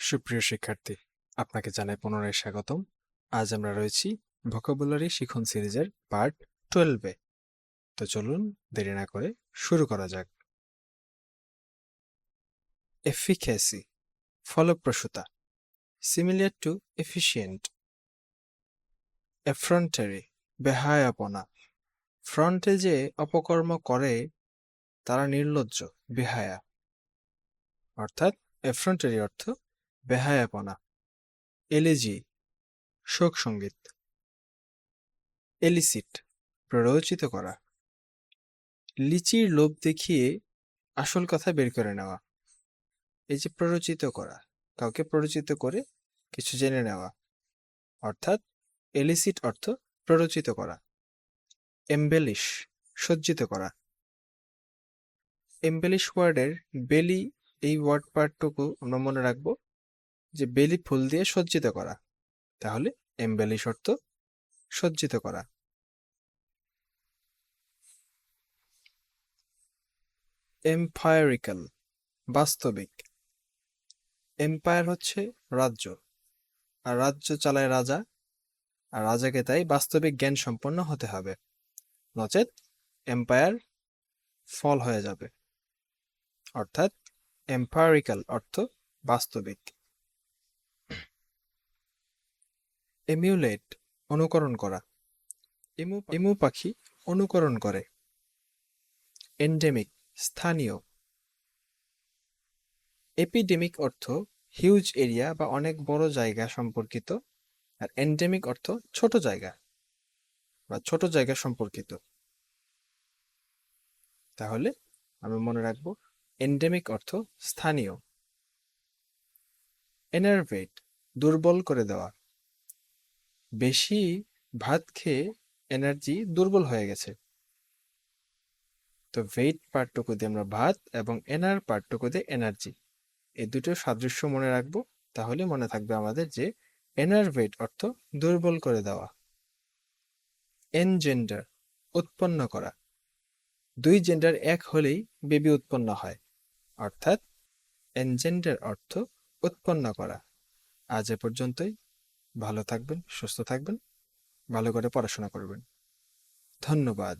সুপ্রিয় শিক্ষার্থী, আপনাকে জানাই পুনরায় স্বাগতম। আজ আমরা রয়েছি ভোকাবুলারি শিখন সিরিজের পার্ট টুয়েলভে তো চলুন দেরি না করে শুরু করা যাক। এফিক্যাসি ফলপ্রসূতা সিমিলিয়ার টু এফিসিয়েন্ট এফ্রন্টারি বেহায়াপনা। ফ্রন্টে যে অপকর্ম করে, তারা নির্লজ্জ, বেহায়া। অর্থাৎ এফ্রন্টারি অর্থ বেহায়াপনা এলিজি শোক সংগীত এলিসিট, প্ররোচিত করা, লিচির লোভ দেখিয়ে আসল কথা বের করে নেওয়া, এই যে প্ররোচিত করা, কাউকে প্ররোচিত করে কিছু জেনে নেওয়া, অর্থাৎ এলিসিট অর্থ প্ররোচিত করা, এম্বেলিশ, সজ্জিত করা। এম্বেলিশ ওয়ার্ডের বেলি এই ওয়ার্ড পার্টটুকু আমরা মনে রাখব যে বেলি ফুল দিয়ে সজ্জিত করা। তাহলে এম্বেলিশ অর্থ সজ্জিত করা। এম্পায়ারিক্যাল, বাস্তবিক। এম্পায়ার হচ্ছে রাজ্য, আর রাজ্য চালায় রাজা, আর রাজাকে তাই বাস্তবিক জ্ঞান সম্পন্ন হতে হবে। নচেত এম্পায়ার ফল হয়ে যাবে। অর্থাৎ এম্পায়ারিক্যাল অর্থ বাস্তবিক। এমিউলেট অনুকরণ করা। এমু এমু পাখি অনুকরণ করে। এন্ডেমিক স্থানীয়। এপিডেমিক অর্থ হিউজ এরিয়া বা অনেক বড় জায়গা সম্পর্কিত, আর এন্ডেমিক অর্থ ছোট জায়গা বা ছোট জায়গা সম্পর্কিত। তাহলে আমি মনে রাখব এন্ডেমিক অর্থ স্থানীয়। এনার্ভেট দুর্বল করে দেওয়া। বেশি ভাত খেয়ে এনার্জি দুর্বল হয়ে গেছে। তো ভেইট পার্টটুকু দিয়ে আমরা ভাত এবং এনার পার্টটুকু দিয়ে এনার্জি এই দুটো সাদৃশ্য মনে রাখব, তাহলে মনে থাকবে আমাদের যে এনার্ভেট অর্থ দুর্বল করে দেওয়া। এনজেন্ডার উৎপন্ন করা। দুই জেন্ডার এক হলেই বেবি উৎপন্ন হয়। অর্থাৎ এনজেন্ডার অর্থ উৎপন্ন করা। আজ এ পর্যন্তই। ভালো থাকবেন সুস্থ থাকবেন ভালো করে পড়াশোনা করবেন। ধন্যবাদ।